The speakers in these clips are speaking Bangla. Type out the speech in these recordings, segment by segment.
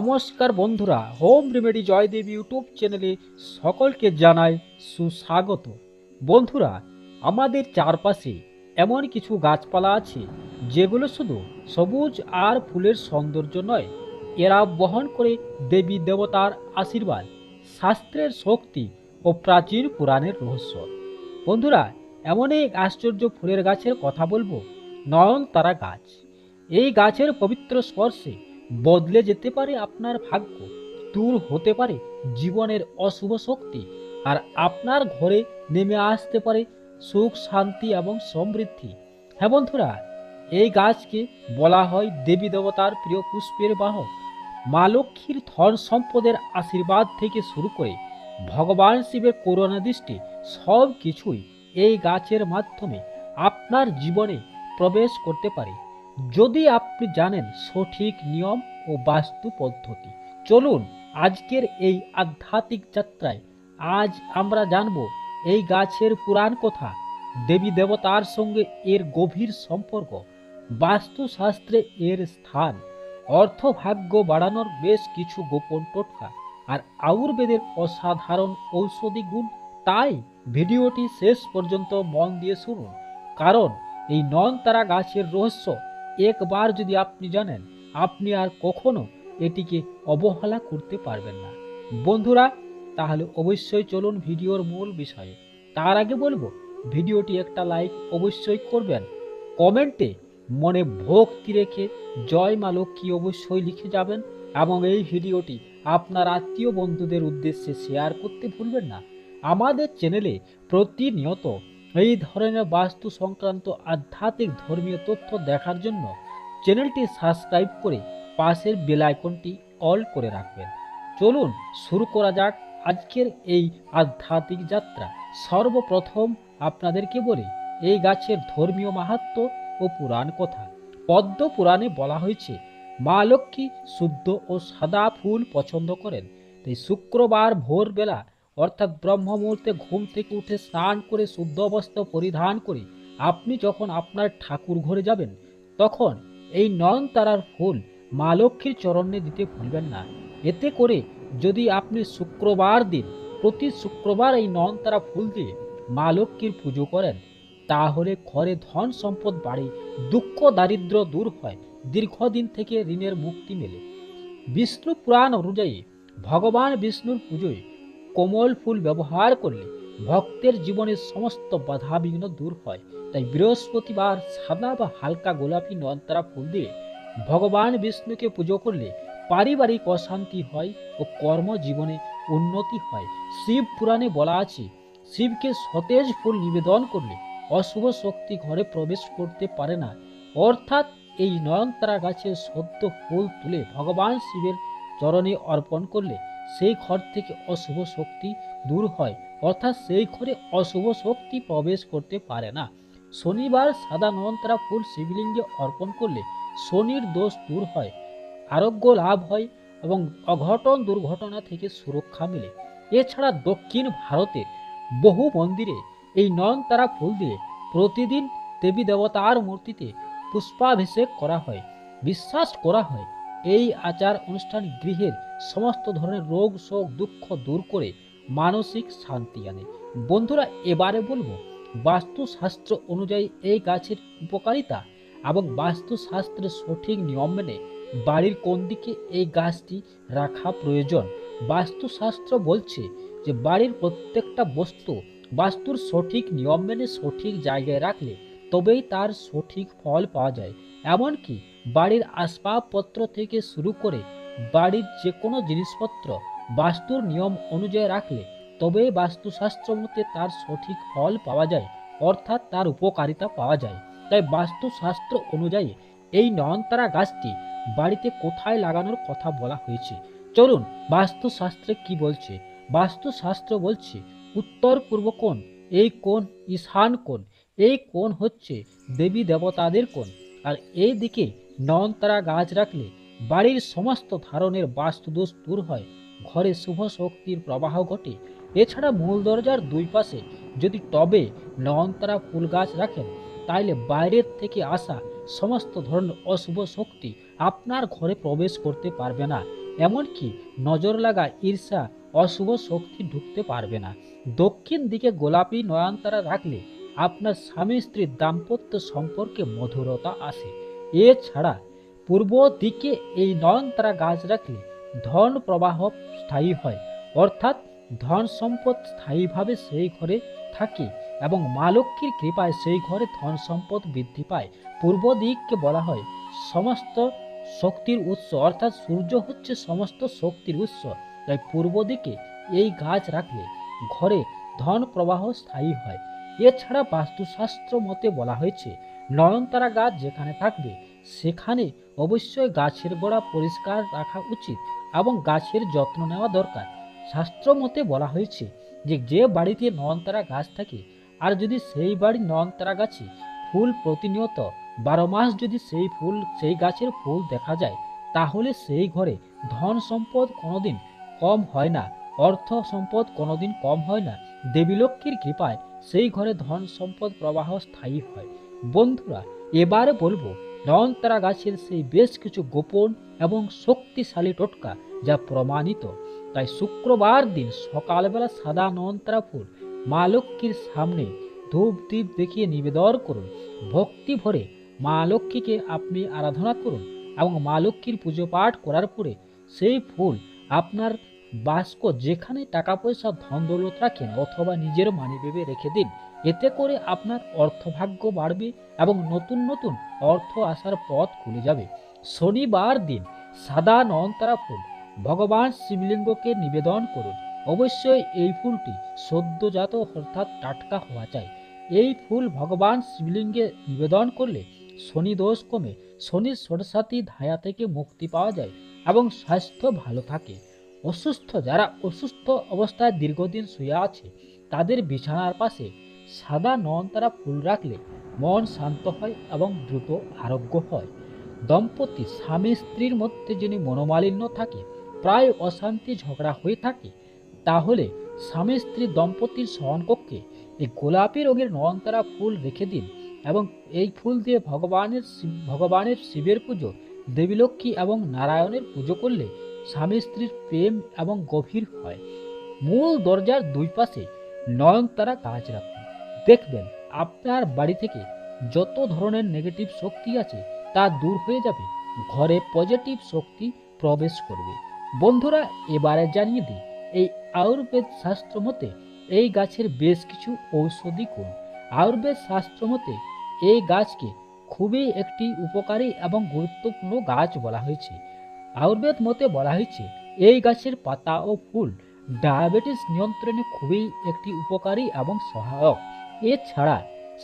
নমস্কার বন্ধুরা, হোম রেমেডি জয়দেব ইউটিউব চ্যানেলে সকলকে জানাই সুস্বাগত। বন্ধুরা, আমাদের চারপাশে এমন কিছু গাছপালা আছে, যেগুলো শুধু সবুজ আর ফুলের সৌন্দর্য নয়, এরা বহন করে দেবী দেবতার আশীর্বাদ, শাস্ত্রের শক্তি ও প্রাচীন পুরাণের রহস্য। বন্ধুরা, এমন এক আশ্চর্য ফুলের গাছের কথা বলব, নয়নতারা গাছ। এই গাছের পবিত্র স্পর্শে বদলে যেতে পারে আপনার ভাগ্য, দূর হতে পারে জীবনের অশুভ শক্তি, আর আপনার ঘরে নেমে আসতে পারে সুখ, শান্তি এবং সমৃদ্ধি। হ্যাঁ বন্ধুরা, এই গাছকে বলা হয় দেবী দেবতার প্রিয় পুষ্পের বাহক। মা লক্ষ্মীর ধন সম্পদের আশীর্বাদ থেকে শুরু করে ভগবান শিবের করুণা দৃষ্টি সব কিছুই এই গাছের মাধ্যমে আপনার জীবনে প্রবেশ করতে পারে। যদি আপনি জানেন সঠিক নিয়ম ও বাস্তু পদ্ধতি, চলুন আজকের এই আধ্যাত্মিক যাত্রায় আজ আমরা জানব এই গাছের পুরাণ কথা, দেবী দেবতার সঙ্গে এর গভীর সম্পর্ক, বাস্তুশাস্ত্রে এর স্থান, অর্থভাগ্য বাড়ানোর বেশ কিছু গোপন টোটকা আর আয়ুর্বেদের অসাধারণ ঔষধি গুণ। তাই ভিডিওটি শেষ পর্যন্ত মন দিয়ে শুনুন, কারণ এই নন তারা গাছের রহস্য একবার যদি আপনি জানেন, আপনি আর কখনো এটিকে অবহেলা করতে পারবেন না। বন্ধুরা, তাহলে অবশ্যই চলুন ভিডিওর মূল বিষয়ে। তার আগে বলব, ভিডিওটি একটা লাইক অবশ্যই করবেন। কমেন্টে মনে ভক্তি রেখে জয় মা লক্ষ্মী অবশ্যই লিখে যাবেন এবং এই ভিডিওটি আপনার আত্মীয় বন্ধুদের উদ্দেশ্যে শেয়ার করতে ভুলবেন না। আমাদের চ্যানেলে প্রতিনিয়ত এই ধরনের বাস্তু সংক্রান্ত আধ্যাত্মিক ধর্মীয় তথ্য দেখার জন্য চ্যানেলটি সাবস্ক্রাইব করে পাশের বেল আইকনটি অল করে রাখবেন। চলুন শুরু করা যাক আজকের এই আধ্যাত্মিক যাত্রা। সর্বপ্রথম আপনাদেরকে বলি, এই গাছের ধর্মীয় মাহাত্ম্য ও পুরাণ কথা। পদ্ম পুরাণে বলা হয়েছে, মা লক্ষ্মী শুদ্ধ ও সাদা ফুল পছন্দ করেন। তাই শুক্রবার ভোরবেলা অর্থাৎ ব্রহ্ম মুহূর্তে ঘুম থেকে উঠে স্নান করে শুদ্ধ বস্ত্র পরিধান করে আপনি যখন আপনার ঠাকুর ঘরে যাবেন, তখন এই নয়নতারার ফুল মা লক্ষ্মীর চরণে দিতে ভুলবেন না। এতে করে যদি আপনি শুক্রবার দিন, প্রতি শুক্রবার এই নয়নতারা ফুল দিয়ে মা লক্ষ্মীর পুজো করেন, তাহলে ঘরে ধন সম্পদ বাড়ে, দুঃখ দারিদ্র দূর হয়, দীর্ঘদিন থেকে ঋণের মুক্তি মেলে। বিষ্ণু পুরাণ অনুযায়ী ভগবান বিষ্ণুর পুজোয় কোমল ফুল ব্যবহার করলে ভক্তের জীবনের সমস্ত বাধা বিঘ্ন দূর হয়। তাই বৃহস্পতিবার সাদা বা হালকা গোলাপি নয়নতারা ফুল দিয়ে ভগবান বিষ্ণুকে পুজো করলে পারিবারিক অশান্তি হয় ও কর্মজীবনে উন্নতি হয়। শিব পুরাণে বলা আছে, শিবকে সতেজ ফুল নিবেদন করলে অশুভ শক্তি ঘরে প্রবেশ করতে পারে না। অর্থাৎ এই নয়নতারা গাছের সদ্য ফুল তুলে ভগবান শিবের চরণে অর্পণ করলে সেই ঘর থেকে অশুভ শক্তি দূর হয়, অর্থাৎ সেই ঘরে অশুভ শক্তি প্রবেশ করতে পারে না। শনিবার সাদা নয়নতারা ফুল শিবলিঙ্গে অর্পণ করলে শনির দোষ দূর হয়, আরোগ্য লাভ হয় এবং অঘটন দুর্ঘটনা থেকে সুরক্ষা মেলে। এছাড়া দক্ষিণ ভারতের বহু মন্দিরে এই নয়নতারা ফুল দিয়ে প্রতিদিন দেবী দেবতার মূর্তিতে পুষ্পাভিষেক করা হয়। বিশ্বাস করা হয় এই আচার অনুষ্ঠান গৃহের সমস্ত ধরনের রোগ, শোক, দুঃখ দূর করে মানসিক শান্তি আনে। বন্ধুরা, এবারে বলব, বাস্তুশাস্ত্র অনুযায়ী এই গাছের উপকারিতা এবং বাস্তুশাস্ত্রের সঠিক নিয়ম মেনে বাড়ির কোন দিকে এই গাছটি রাখা প্রয়োজন। বাস্তুশাস্ত্র বলছে যে, বাড়ির প্রত্যেকটা বস্তু বাস্তুর সঠিক নিয়ম মেনে সঠিক জায়গায় রাখলে তবেই তার সঠিক ফল পাওয়া যায়। এমনকি বাড়ির আসবাবপত্র থেকে শুরু করে বাড়ির যে কোনো জিনিসপত্র, বাস্তুর নিয়ম অনুযায়ী রাখলে তবেই বাস্তুশাস্ত্র মতে তার সঠিক ফল পাওয়া যায়, অর্থাৎ তার উপকারিতা পাওয়া যায়। তাই বাস্তুশাস্ত্র অনুযায়ী এই নয়নতারা গাছটি বাড়িতে কোথায় লাগানোর কথা বলা হয়েছে। চলুন বাস্তুশাস্ত্রে কি বলছে? বাস্তুশাস্ত্র বলছে, উত্তর পূর্ব কোণ, এই কোণ ঈশান কোণ, এই কোণ হচ্ছে দেবী দেবতাদের কোণ। আর এই দিকে নয়নতারা গাছ রাখলে বাড়ির সমস্ত ধরনের বাস্তুদোষ দূর হয়। ঘরে শুভ শক্তির প্রবাহ ঘটে। এছাড়া মূল দরজার দুই পাশে যদি টবে নয়নতারা ফুল গাছ রাখেন, তাইলে বাইরের থেকে আসা সমস্ত ধরনের অশুভ শক্তি আপনার ঘরে প্রবেশ করতে পারবে না। এমনকি নজর লাগা ঈর্ষা অশুভ শক্তি ঢুকতে পারবে না। দক্ষিণ দিকে গোলাপি নয়নতারা রাখলে আপনার স্বামী স্ত্রীর দাম্পত্য সম্পর্কে মধুরতা আসে। এছাড়া পূর্ব দিকে এই নয়নতারা গাছ রাখলে ধন প্রবাহ স্থায়ী হয়, অর্থাৎ ধন সম্পদ স্থায়ীভাবে সেই ঘরে থাকে এবং মা লক্ষ্মীর কৃপায় সেই ঘরে ধন সম্পদ বৃদ্ধি পায়। পূর্ব দিককে বলা হয় সমস্ত শক্তির উৎস, অর্থাৎ সূর্য হচ্ছে সমস্ত শক্তির উৎস। তাই পূর্ব দিকে এই গাছ রাখলে ঘরে ধন প্রবাহ স্থায়ী হয়। এছাড়া বাস্তুশাস্ত্র মতে বলা হয়েছে নয়নতারা গাছ যেখানে থাকবে, সেখানে অবশ্যই গাছের গোড়া পরিষ্কার রাখা উচিত এবং গাছের যত্ন নেওয়া দরকার। শাস্ত্র মতে বলা হয়েছে যে যে বাড়িতে নয়নতারা গাছ থাকে, আর যদি সেই বাড়ির নয়নতারা গাছে ফুল প্রতিনিয়ত বারো মাস যদি সেই ফুল, সেই গাছের ফুল দেখা যায়, তাহলে সেই ঘরে ধন সম্পদ কোনোদিন কম হয় না, অর্থ সম্পদ কোনোদিন কম হয় না। দেবীলক্ষ্মীর কৃপায় সেই ঘরে ধন সম্পদ প্রবাহ স্থায়ী হয়। বন্ধুরা, এবারে বলব নয়নতারা গাছের সেই বেশ কিছু গোপন এবং শক্তিশালী টোটকা যা প্রমাণিত। তাই শুক্রবার দিন সকালবেলা সাদা নয়নতারা ফুল মা লক্ষ্মীর সামনে ধূপ দ্বীপ দেখিয়ে নিবেদন করুন। ভক্তি ভরে মা লক্ষ্মীকে আপনি আরাধনা করুন এবং মা লক্ষ্মীর পুজো পাঠ করার পরে সেই ফুল আপনার বাস্ক যেখানে টাকা পয়সা ধন দৌলত রাখেন অথবা নিজের মানি ভেবে রেখে দিন, এতে করে আপনার অর্থভাগ্য বাড়বে এবং নতুন নতুন অর্থ আসার পথ খুলে যাবে। শনিবার দিন সাদা নয়নতারা ফুল, ভগবান শিবলিঙ্গকে নিবেদন করুন। অবশ্যই এই ফুলটি সদ্যজাত অর্থাৎ টাটকা হওয়া চাই। এই ফুল ভগবান শিবলিঙ্গে নিবেদন করলে শনি দোষ কমে, শনির সরসাতি ধায়া থেকে মুক্তি পাওয়া যায় এবং স্বাস্থ্য ভালো থাকে। অসুস্থ, যারা অসুস্থ অবস্থায় দীর্ঘদিন শুয়ে আছে, তাদের বিছানার পাশে সাদা নয়নতারা ফুল রাখলে মন শান্ত হয় এবং দ্রুত আরোগ্য হয়। দম্পতি স্বামী স্ত্রীর মধ্যে যদি মনোমালিন্য থাকে, প্রায় অশান্তি ঝগড়া হয়ে থাকে, তাহলে স্বামী স্ত্রী দম্পতির শয়নকক্ষে এই গোলাপি রঙের নয়নতারা ফুল রেখে দিন এবং এই ফুল দিয়ে ভগবানের ভগবানের শিবের পুজো দেবীলক্ষ্মী এবং নারায়ণের পুজো করলে স্বামী স্ত্রীর প্রেম এবং গভীর হয় মূল দরজার দুই পাশে নয়নতারা গাছ রাখুন দেখবেন, আপনার বাড়ি থেকে যত ধরনের নেগেটিভ শক্তি আছে, তা দূর হয়ে যাবে, ঘরে পজিটিভ শক্তি প্রবেশ করবে। বন্ধুরা, এবারে জানিয়ে দিই, এই আয়ুর্বেদ শাস্ত্র মতে এই গাছের বেশ কিছু ঔষধি গুণ। আয়ুর্বেদ শাস্ত্র মতে এই গাছকে খুবই একটি উপকারী এবং গুরুত্বপূর্ণ গাছ বলা হয়েছে। আয়ুর্বেদ মতে বলা হয়েছে, এই গাছের পাতা ও ফুল ডায়াবেটিস নিয়ন্ত্রণে খুবই একটি উপকারী এবং সহায়ক। এছাড়া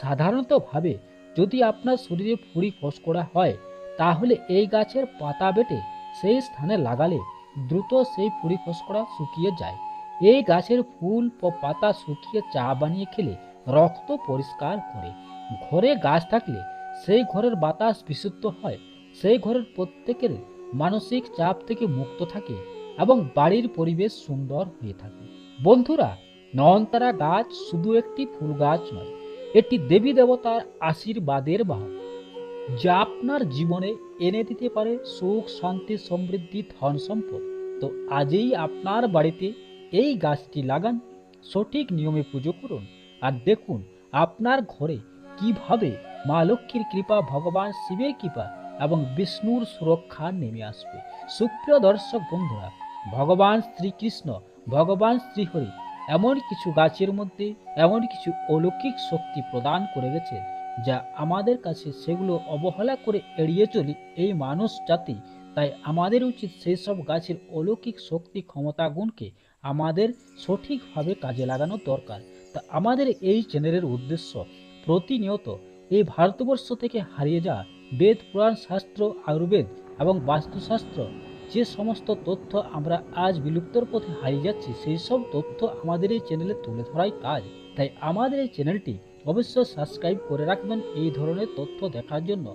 সাধারণতভাবে যদি আপনার শরীরে ফুড়ি ফোসকরা হয়, তাহলে এই গাছের পাতা বেটে সেই স্থানে লাগালে দ্রুত সেই ফুড়ি ফোসকরা শুকিয়ে যায়। এই গাছের ফুল ও পাতা শুকিয়ে চা বানিয়ে খেলে রক্ত পরিষ্কার করে। ঘরে গাছ থাকলে সেই ঘরের বাতাস বিশুদ্ধ হয়, সেই ঘরের প্রত্যেকের মানসিক চাপ থেকে মুক্ত থাকে এবং বাড়ির পরিবেশ সুন্দর হয়ে থাকে। বন্ধুরা, নয়নতারা গাছ শুধু একটি ফুল গাছ নয়, এটি দেবী দেবতার আশীর্বাদের বাহক, যা আপনার জীবনে এনে দিতে পারে সুখ, শান্তি, সমৃদ্ধি, ধন সম্পদ। তো আজই আপনার বাড়িতে এই গাছটি লাগান, সঠিক নিয়মে পুজো করুন আর দেখুন আপনার ঘরে কীভাবে মা লক্ষ্মীর কৃপা, ভগবান শিবের কৃপা এবং বিষ্ণুর সুরক্ষা নেমে আসবে। সুপ্রিয় দর্শক বন্ধুরা, ভগবান শ্রীকৃষ্ণ, ভগবান শ্রীহরি এমন কিছু গাছের মধ্যে এমন কিছু অলৌকিক শক্তি প্রদান করে গেছেন যা আমাদের কাছে সেগুলো অবহেলা করে এড়িয়ে চলি এই মানুষ জাতি তাই আমাদের উচিত সেই সব গাছের অলৌকিক শক্তি ক্ষমতা গুণকে আমাদের সঠিকভাবে কাজে লাগানো দরকার। তা আমাদের এই চ্যানেলের উদ্দেশ্য প্রতিনিয়ত এই ভারতবর্ষ থেকে হারিয়ে যাওয়া বেদ, পুরাণ, শাস্ত্র, আয়ুর্বেদ এবং বাস্তুশাস্ত্র যে সমস্ত তথ্য আমরা আজ বিলুপ্তর পথে হারিয়ে যাচ্ছি, সেই সব তথ্য আমাদের এই চ্যানেলে তুলে ধরাই কাজ। তাই আমাদের এই চ্যানেলটি অবশ্যই সাবস্ক্রাইব করে রাখবেন এই ধরনের তথ্য দেখার জন্য।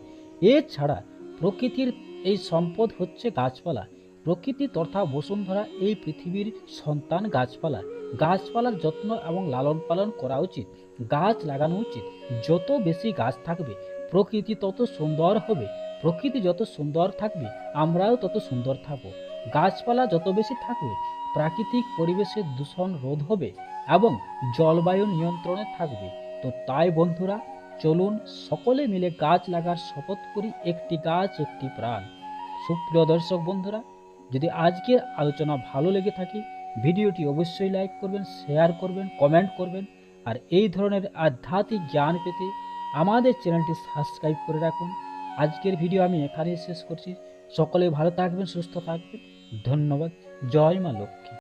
এছাড়া প্রকৃতির এই সম্পদ হচ্ছে গাছপালা। প্রকৃতি তথা বসুন্ধরা এই পৃথিবীর সন্তান গাছপালা। গাছপালার যত্ন এবং লালন পালন করা উচিত। গাছ লাগানো উচিত। যত বেশি গাছ থাকবে প্রকৃতি তত সুন্দর হবে, প্রকৃতি যত সুন্দর থাকবে, আমরাও তত সুন্দর থাকব। গাছপালা যত বেশি থাকবে, প্রাকৃতিক পরিবেশের দূষণ রোধ হবে এবং জলবায়ু নিয়ন্ত্রণে থাকবে। তো তাই বন্ধুরা, চলুন সকলে মিলে গাছ লাগার শপথ করি, একটি গাছ, একটি প্রাণ। সুপ্রিয় দর্শক বন্ধুরা, যদি আজকের আলোচনা ভালো লেগে থাকে, ভিডিওটি অবশ্যই লাইক করবেন, শেয়ার করবেন, কমেন্ট করবেন, আর এই ধরনের আধ্যাত্মিক জ্ঞান পেতে আমাদের চ্যানেলটি সাবস্ক্রাইব করে রাখুন। আজকের ভিডিও আমি এখানেই শেষ করছি। সকলে ভালো থাকবেন, সুস্থ থাকবেন। ধন্যবাদ। জয় মা লক্ষ্মী।